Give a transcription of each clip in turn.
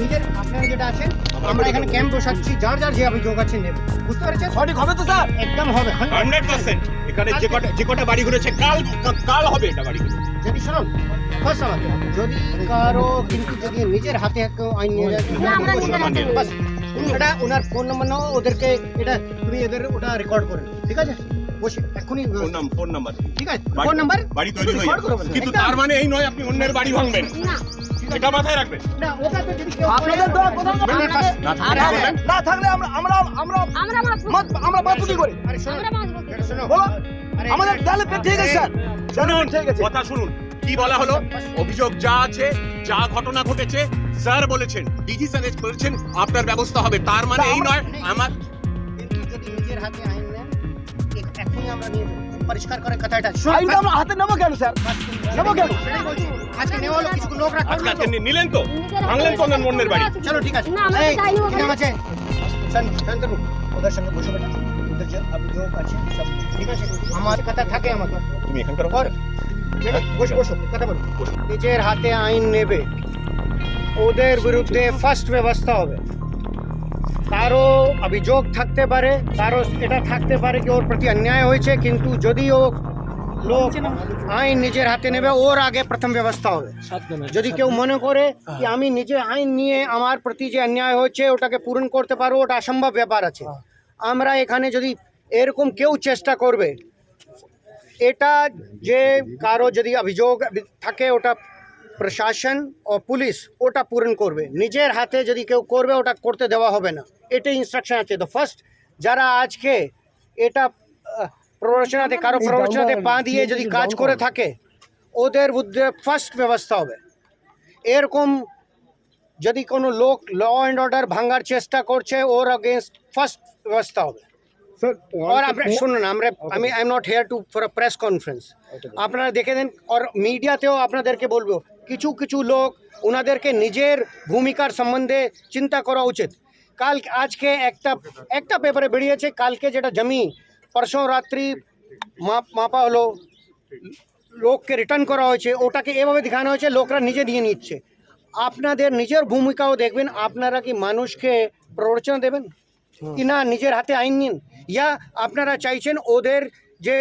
নিজের আপনারা যেটা আছেন আমরা এখানে ক্যাম্প বসাচ্ছি যার যার যে অভিযোগ আছে নেবে। বুঝতে পেরেছেন? সঠিক হবে তো স্যার? একদম হবে হান্ড্রেড পার্সেন্ট। এখানে যে কটা যে কটা বাড়ি ঘুরেছে কাল কাল হবে এটা বাড়ি যদি শুনুন ফার্স্ট যদি কারও কিন্তু যদি নিজের হাতে কেউ আইন নিয়ে যায় এটা ওনার ফোন নাম্বার নাও ওদেরকে এটা তুমি এদের ওটা রেকর্ড করে ঠিক আছে? বসে এখনই ফোন নাম্বার ঠিক আছে ফোন নাম্বার বাড়ি তৈরি হয়ে। কিন্তু তার মানে এই নয় আপনি অন্যের বাড়ি ভাঙবেন। না এটা মাথায় রাখবেন না ওটা তো যদি কেউ আপনাদের দোয়া কোথাও না না, না, আমাদের- না, না থাকলে আমরা আমরা আমরা আমরা বাঁচবো বাতুলি করি। আরে শোনো। আমরা বাঁচবো এটা শোনো। বলো। আমাদের পেট ঠিক আছে স্যার। ঠিক আছে। কথা শুনুন। কি বলা হলো? অভিযোগ যা আছে যা ঘটনা ঘটেছে স্যার বলেছেন ডিজি স্যার বলেছেন আপনার ব্যবস্থা হবে। তার মানে এই নয় আমার যদি নিজের হাতে আইন নেন এখনই আমরা নিয়ে। পরিষ্কার করে কথাটা আইনটা আমরা হাতে নেব কেন স্যার? নেব কেন? আজকে নেওয়া হলো কিছু লোক রাখা আজকে আপনি নিলেন তো? ভাঙলেন তো বাড়ি? চলো ঠিক আছে। এই, আছে। শান্ত- ওদের সঙ্গে বসে বেটা। ওদের যে আছে সব ঠিক আছে আমার কথা থাকে আমার। তুমি এখানকার বেটা, বসো বসো কথা বলো। নিজের হাতে আইন নেবে। ওদের বিরুদ্ধে ফার্স্ট ব্যবস্থা হবে। কারও অভিযোগ থাকতে পারে কারও এটা থাকতে পারে কি ওর প্রতি অন্যায় হয়েছে কিন্তু যদি ও লোক আইন নিজের হাতে নেবে ওর আগে প্রথম ব্যবস্থা হবে। যদি কেউ মনে করে কি আমি নিজে আইন নিয়ে আমার প্রতি যে অন্যায় হচ্ছে ওটাকে পূরণ করতে পারব ওটা অসম্ভব ব্যাপার আছে। আমরা এখানে যদি এরকম কেউ চেষ্টা করবে এটা যে কারও যদি অভিযোগ থাকে ওটা প্রশাসন ও পুলিশ ওটা পূরণ করবে। নিজের হাতে যদি কেউ করবে ওটা করতে দেওয়া হবে না। এটাই ইনস্ট্রাকশন আছে। তো ফার্স্ট যারা আজকে এটা প্ররোচনাতে কারও প্ররোচনাতে পা দিয়ে যদি কাজ করে থাকে ওদের বিরুদ্ধে ফার্স্ট ব্যবস্থা হবে। এরকম যদি কোনো লোক ল অ্যান্ড অর্ডার ভাঙার চেষ্টা করছে ওর অগেনস্ট ফার্স্ট ব্যবস্থা হবে। और আপনারা শুনুন আমরা আমি I am not here to for a press conference আপনারা দেখে দেন আর মিডিয়াতেও আপনাদেরকে বলব কিছু কিছু লোক ওনাদেরকে নিজের ভূমিকার সম্বন্ধে চিন্তা করা উচিত। কাল আজকে একটা একটা পেপারে বেরিয়েছে কালকে যেটা জমি পরশু রাত্রি মাপ মাপা হলো লোককে রিটার্ন করা হয়েছে ওটাকে এভাবে দেখানো হয়েছে লোকরা নিজে নিয়ে নিচ্ছে। আপনাদের নিজের ভূমিকাও দেখবেন আপনারা কি মানুষকে প্ররোচনা দেবেন? কি না নিজের হাতে আইন নিন? ইয়া আপনারা চাইছেন ওদের যে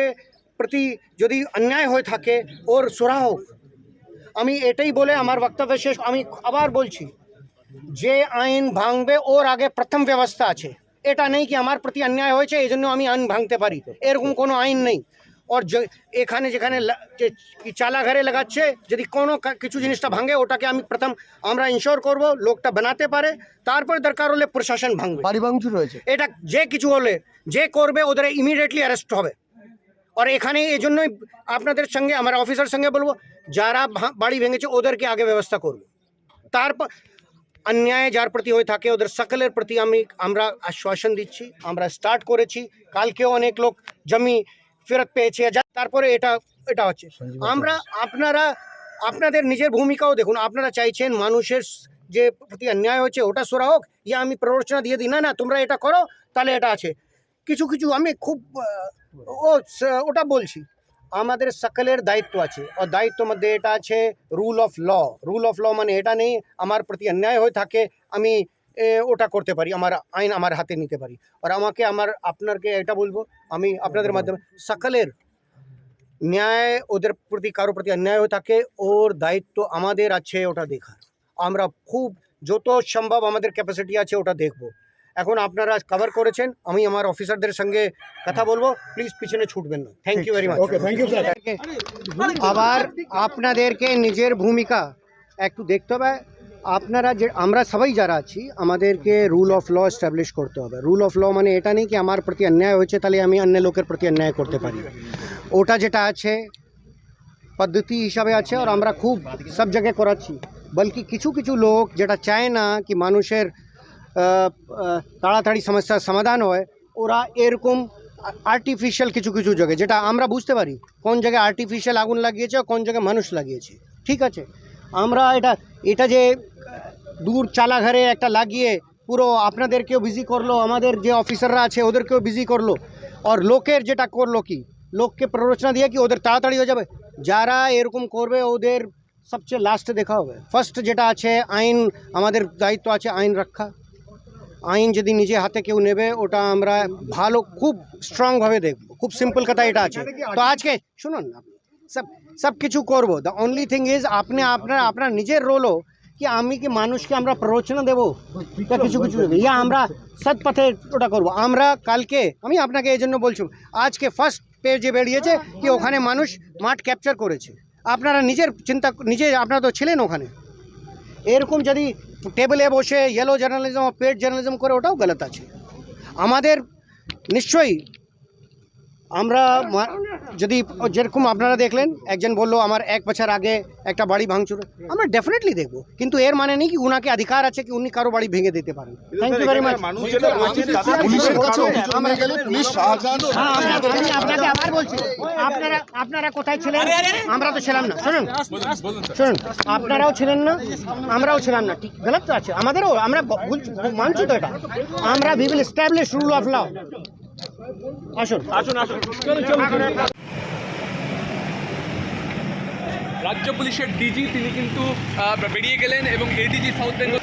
প্রতি যদি অন্যায় হয়ে থাকে ওর সুরা হোক। আমি এটাই বলে আমার বক্তব্য শেষ আমি আবার বলছি যে আইন ভাঙবে ওর আগে প্রথম ব্যবস্থা আছে। এটা নেই কি আমার প্রতি অন্যায় হয়েছে এই জন্য আমি আইন ভাঙতে পারি। এরকম কোনো আইন নেই। ওর এখানে যেখানে লা- যে কি চালাঘরে লাগাচ্ছে যদি কোনো কিছু জিনিসটা ভাঙে ওটাকে আমি প্রথম আমরা ইনশোর করব লোকটা বানাতে পারে তারপরে দরকার হলে প্রশাসন ভাঙবে। বাড়ি ভাঙচুর হয়েছে? এটা যে কিছু হলে যে করবে ওদের ইমিডিয়েটলি অ্যারেস্ট হবে। আর এখানে এই জন্যই আপনাদের সঙ্গে আমার অফিসার সঙ্গে বলব যারা বাড়ি ভেঙেছে ওদেরকে আগে ব্যবস্থা করবে। তারপর অন্যায় যার প্রতি হয়ে থাকে ওদের সকলের প্রতি আমি আমরা আশ্বাসন দিচ্ছি আমরা স্টার্ট করেছি। কালকেও অনেক লোক জমি ফেরত পেয়েছে। তারপরে এটা এটা হচ্ছে। আমরা আপনারা আপনাদের নিজের ভূমিকাও দেখুন। আপনারা চাইছেন মানুষের যে প্রতি অন্যায় হচ্ছে ওটা সোরা হোক ইয়া আমি প্ররোচনা দিয়ে দিই। না না তোমরা এটা করো তাহলে এটা আছে। কিছু কিছু আমি খুব ও ওটা বলছি। আমাদের সকলের দায়িত্ব আছে। আর দায়িত্ব মধ্যে এটা আছে rule of law rule of law মানে এটা নেই, আমার প্রতি অন্যায় হয়ে থাকে, আমি ওটা করতে পারি, আমার আইন আমার হাতে নিতে পারি। আর আমাকে আমার আপনাকে এটা বলব, আমি আপনাদের মাধ্যমে, সকলের ন্যায় ওদের প্রতি কারও প্রতি অন্যায় হয়ে থাকে, ওর দায়িত্ব আমাদের আছে ওটা দেখার। আমরা খুব, যত সম্ভব আমাদের ক্যাপাসিটি আছে ওটা দেখব। এখন আপনারা কভার করেছেন আমি আমার অফিসারদের সঙ্গে কথা বলব। প্লিজ পিছনে ছুটবেন না। Thank you very much okay thank you sir আবার আপনাদেরকে নিজের ভূমিকা একটু দেখতে হবে। আপনারা যে আমরা সবাই যারা আছি আমাদেরকে রুল অফ ল এস্টাবলিশ করতে হবে। রুল অফ ল মানে এটা নেই কি আমার প্রতি অন্যায় হয়েছে তাহলে আমি অন্য লোকের প্রতি অন্যায় করতে পারি। ওটা যেটা আছে পদ্ধতি হিসাবে আছে আর আমরা খুব সব জায়গায় করাচ্ছি। বলকি কিছু কিছু লোক যেটা চায় না কি মানুষের আহ, আহ, তাড়াতাড়ি সমস্যার সমাধান হয়, ওরা এরকম আর্টিফিশিয়াল কিছু কিছু জায়গায়, যেটা আমরা বুঝতে পারি কোন জায়গায় আর্টিফিশিয়াল আগুন লাগিয়েছে কোন জায়গায় মানুষ লাগিয়েছে। ঠিক আছে? আমরা এটা এটা যে দূর চালাঘরে একটা লাগিয়ে পুরো আপনাদেরকেও বিজি করল, আমাদের যে অফিসাররা আছে ওদেরকেও বিজি করল, আর লোকের যেটা করল কি, লোককে প্ররোচনা দিয়ে কি ওদের তাড়াতাড়ি হয়ে যাবে? যারা এরকম করবে, ওদের সবচেয়ে লাস্টে দেখা হবে। ফার্স্ট যেটা আছে, আইন, আমাদের দায়িত্ব আছে আইন রক্ষা। আইন যদি নিজে হাতে কেউ নেবে, ওটা আমরা ভালো, খুব স্ট্রংভাবে দেখব। খুব সিম্পল কথা এটা আছে। তো আজকে শুনুন, সব সব কিছু করব। দ্য অনলি থিং ইজ আপনি আপনার আপনার নিজের রোলও কি আমি কি মানুষকে আমরা প্ররোচনা দেবো? তা কিছু কিছু ইয়া আমরা সৎ পথে ওটা করব। আমরা কালকে, আমি আপনাকে এই জন্য বলছি, আজকে ফার্স্ট পেজে বেরিয়েছে কি ওখানে মানুষ মাঠ ক্যাপচার করেছে। আপনারা নিজের চিন্তা, নিজে, আপনারা তো ছিলেন ওখানে। এরকম যদি টেবিলে বসে ইয়েলো জার্নালিজম পেড জার্নালিজম করে ওটাও গলত আছে। আমাদের নিশ্চয়ই আমরা যদি যেরকম আপনারা দেখলেন একজন বলল আমার এক বছর আগে একটা বাড়ি ভাঙচুর। আমরা ডেফিনেটলি দেখব। কিন্তু এর মানে নেই কি উনাকে অধিকার আছে কি উনি কারও বাড়ি ভেঙে দিতে পারেন। থ্যাংক ইউ ভেরি মাচ পুলিশের কাছে অভিযোগ নিয়ে গেলে পুলিশ শাহজাহান আমরা- আমি আপনাকে আবার বলছি আপনারা আপনারা কোথায় ছিলেন? আমরা তো ছিলাম না। শুনুন শুনুন আপনারাও ছিলেন না আমরাও ছিলাম না। ঠিক গলত তো আছে। আমাদেরও আমরা মানছি তো এটা। আমরা will establish rule of law আসুন। রাজ্য পুলিশের ডিজি তিনি কিন্তু আহ, বেরিয়ে গেলেন এবং এডিজি সাউথ বেঙ্গল